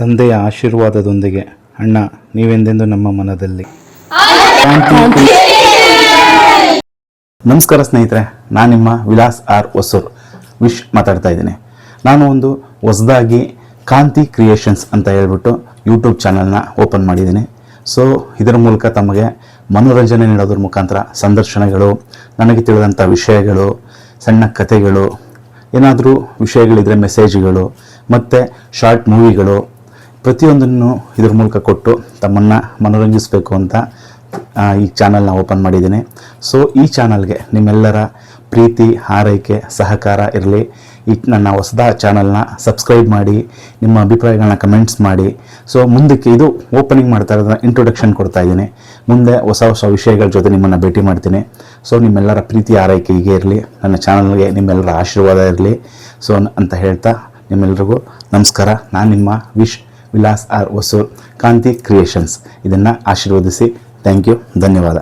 ತಂದೆಯ ಆಶೀರ್ವಾದದೊಂದಿಗೆ, ಅಣ್ಣ, ನೀವೆಂದೆಂದು ನಮ್ಮ ಮನದಲ್ಲಿ? ನಮಸ್ಕಾರ ಸ್ನೇಹಿತರೆ ನಾನು ನಿಮ್ಮ ವಿಲಾಸ್ ಆರ್ ಹೊಸೂರ್. ವಿಶ್ ಮಾತಾಡ್ತಾ ಇದ್ದೀನಿ. ನಾನು ಒಂದು ಹೊಸದಾಗಿ ಕಾಂತಿ ಕ್ರಿಯೇಷನ್ಸ್ ಅಂತ ಹೇಳ್ಬಿಟ್ಟು ಯೂಟ್ಯೂಬ್ ಚಾನಲ್ನ ಓಪನ್ ಮಾಡಿದ್ದೀನಿ. ಸೊ, ಇದರ ಮೂಲಕ ತಮಗೆ ಮನೋರಂಜನೆ ನೀಡೋದ್ರ ಮುಖಾಂತರ ಸಂದರ್ಶನಗಳು, ನನಗೆ ತಿಳಿದಂಥ ವಿಷಯಗಳು, ಸಣ್ಣ ಕಥೆಗಳು, ಏನಾದರೂ ವಿಷಯಗಳಿದ್ರೆ ಮೆಸೇಜ್ಗಳು ಮತ್ತು ಶಾರ್ಟ್ ಮೂವಿಗಳು ಪ್ರತಿಯೊಂದನ್ನು ಇದ್ರ ಮೂಲಕ ಕೊಟ್ಟು ತಮ್ಮನ್ನು ಮನೋರಂಜಿಸಬೇಕು ಅಂತ ಈ ಚಾನಲ್ನ ಓಪನ್ ಮಾಡಿದ್ದೀನಿ. ಸೊ ಈ ಚಾನಲ್ಗೆ ನಿಮ್ಮೆಲ್ಲರ ಪ್ರೀತಿ, ಹಾರೈಕೆ, ಸಹಕಾರ ಇರಲಿ. ಈ ನನ್ನ ಹೊಸದ ಚಾನಲ್ನ ಸಬ್ಸ್ಕ್ರೈಬ್ ಮಾಡಿ, ನಿಮ್ಮ ಅಭಿಪ್ರಾಯಗಳನ್ನ ಕಮೆಂಟ್ಸ್ ಮಾಡಿ. ಸೊ ಮುಂದಕ್ಕೆ ಇದು ಓಪನಿಂಗ್ ಮಾಡ್ತಾ ಇರೋದನ್ನ ಇಂಟ್ರೊಡಕ್ಷನ್ ಕೊಡ್ತಾ ಇದ್ದೀನಿ. ಮುಂದೆ ಹೊಸ ಹೊಸ ವಿಷಯಗಳ ಜೊತೆ ನಿಮ್ಮನ್ನು ಭೇಟಿ ಮಾಡ್ತೀನಿ. ಸೊ ನಿಮ್ಮೆಲ್ಲರ ಪ್ರೀತಿ ಆರೈಕೆ ಹೀಗೆ ಇರಲಿ. ನನ್ನ ಚಾನಲ್ಗೆ ನಿಮ್ಮೆಲ್ಲರ ಆಶೀರ್ವಾದ ಇರಲಿ. ಸೊ ಅಂತ ಹೇಳ್ತಾ ನಿಮ್ಮೆಲ್ಲರಿಗೂ ನಮಸ್ಕಾರ. ನಾನು ನಿಮ್ಮ ವಿಶ್ ವಿಲಾಸ್ ಆರ್ ಹೊಸೂರ್ ಕಾಂತಿ ಕ್ರಿಯೇಷನ್ಸ್. ಇದನ್ನು ಆಶೀರ್ವದಿಸಿ. Thank you. ಧನ್ಯವಾದ.